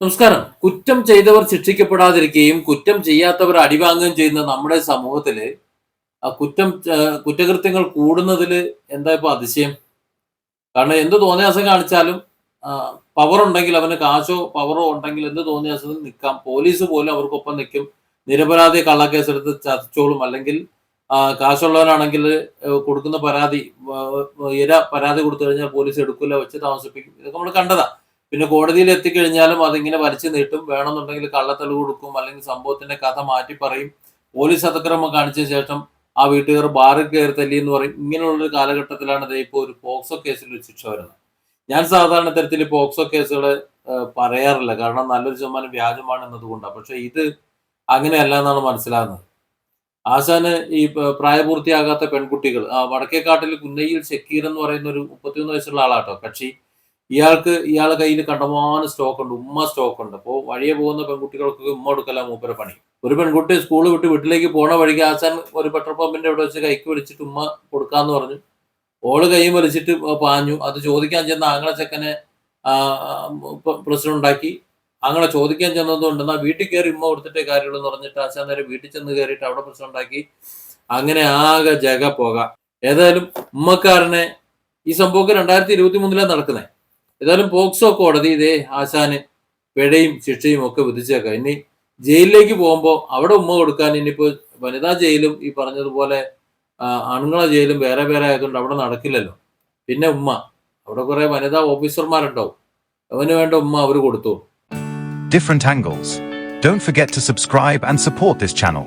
നമസ്കാരം. കുറ്റം ചെയ്തവർ ശിക്ഷിക്കപ്പെടാതിരിക്കുകയും കുറ്റം ചെയ്യാത്തവർ അടിവാങ്ങുകയും ചെയ്യുന്ന നമ്മുടെ സമൂഹത്തിൽ ആ കുറ്റം കുറ്റകൃത്യങ്ങൾ കൂടുന്നതിൽ എന്താ ഇപ്പൊ അതിശയം? കാരണം എന്ത് തോന്നിയാസം കാണിച്ചാലും പവർ ഉണ്ടെങ്കിൽ അവന് കാശോ പവറോ ഉണ്ടെങ്കിൽ എന്ത് തോന്നിയാസത്തിൽ നിൽക്കാം. പോലീസ് പോലും അവർക്കൊപ്പം നിൽക്കും. നിരപരാധി കള്ളക്കേസെടുത്ത് ചതിച്ചോളും. അല്ലെങ്കിൽ കാശുള്ളവനാണെങ്കിൽ കൊടുക്കുന്ന പരാതി ഇര പരാതി കൊടുത്തു കഴിഞ്ഞാൽ പോലീസ് എടുക്കില്ല വെച്ച് താമസിപ്പിക്കും. ഇതൊക്കെ നമ്മൾ കണ്ടതാ. പിന്നെ കോടതിയിൽ എത്തിക്കഴിഞ്ഞാലും അതിങ്ങനെ വരച്ചു നീട്ടും. വേണമെന്നുണ്ടെങ്കിൽ കള്ളത്തെളിവ് കൊടുക്കും. അല്ലെങ്കിൽ സംഭവത്തിന്റെ കഥ മാറ്റി പറയും. പോലീസ് അതിക്രമം കാണിച്ച ശേഷം ആ വീട്ടുകാർ ബാറിൽ കയറി തല്ലി എന്ന് പറയും ഇങ്ങനെയുള്ളൊരു കാലഘട്ടത്തിലാണ് ഇപ്പോൾ ഒരു പോക്സോ കേസിൽ ഒരു ശിക്ഷ വരുന്നത്. ഞാൻ സാധാരണ തരത്തിൽ പോക്സോ കേസുകൾ പറയാറില്ല. കാരണം നല്ലൊരു ശതമാനം വ്യാജമാണ് എന്നതുകൊണ്ടാണ്. പക്ഷെ ഇത് അങ്ങനെയല്ല എന്നാണ് മനസ്സിലാകുന്നത്. ആശാന് ഈ പ്രായപൂർത്തിയാകാത്ത പെൺകുട്ടികൾ വടക്കേക്കാട്ടിൽ കുന്നയ്യിൽ ഷക്കീർ എന്ന് പറയുന്ന ഒരു മുപ്പത്തിയൊന്ന് വയസ്സുള്ള ആളാട്ടോ. കക്ഷി ഇയാൾക്ക് ഇയാളെ കയ്യിൽ കണ്ടമാനം സ്റ്റോക്ക് ഉണ്ട് ഉമ്മ സ്റ്റോക്ക് ഉണ്ട്. അപ്പോൾ വഴിയെ പോകുന്ന പെൺകുട്ടികൾക്ക് ഉമ്മ കൊടുക്കല മൂപ്പര പണി. ഒരു പെൺകുട്ടി സ്കൂൾ വിട്ട് വീട്ടിലേക്ക് പോണ വഴിക്ക് ആശാൻ ഒരു പെട്രോൾ പമ്പിന്റെ അവിടെ വെച്ച് കൈക്ക് വിളിച്ചിട്ട് ഉമ്മ കൊടുക്കാന്ന് പറഞ്ഞു. ഓൾ കൈ വലിച്ചിട്ട് പാഞ്ഞു. അത് ചോദിക്കാൻ ചെന്ന ആങ്ങളെ ചെക്കനെ പ്രശ്നം ഉണ്ടാക്കി. ആങ്ങളെ ചോദിക്കാൻ ചെന്നതുകൊണ്ട് എന്നാൽ വീട്ടിൽ കയറി ഉമ്മ കൊടുത്തിട്ടേ കാര്യമുള്ളൂ എന്ന് പറഞ്ഞിട്ട് ആശാൻ നേരെ വീട്ടിൽ ചെന്ന് കയറിയിട്ട് അവിടെ പ്രശ്നം ഉണ്ടാക്കി. അങ്ങനെ ആകെ ജഗ പോകാം. ഏതായാലും ഉമ്മക്കാരനെ ഈ സംഭവം രണ്ടായിരത്തി ഇരുപത്തി മൂന്നിലാണ് നടക്കുന്നത് ഏതായാലും പോക്സോ കോടതി ഇതേ ആശാന് പിഴയും ശിക്ഷയും ഒക്കെ വിധിച്ചേക്കാം. ഇനി ജയിലിലേക്ക് പോകുമ്പോൾ അവിടെ ഉമ്മ കൊടുക്കാൻ ഇനിയിപ്പോൾ വനിതാ ജയിലും ഈ പറഞ്ഞതുപോലെ ആണുങ്ങളെ ജയിലും വേറെ വേറെ ആയതുകൊണ്ട് അവിടെ നടക്കില്ലല്ലോ. പിന്നെ ഉമ്മ. അവിടെ കുറെ വനിതാ ഓഫീസർമാരുണ്ടാവും. അവന് വേണ്ട ഉമ്മ അവർ കൊടുത്തു different angles. Don't forget to subscribe and support this channel.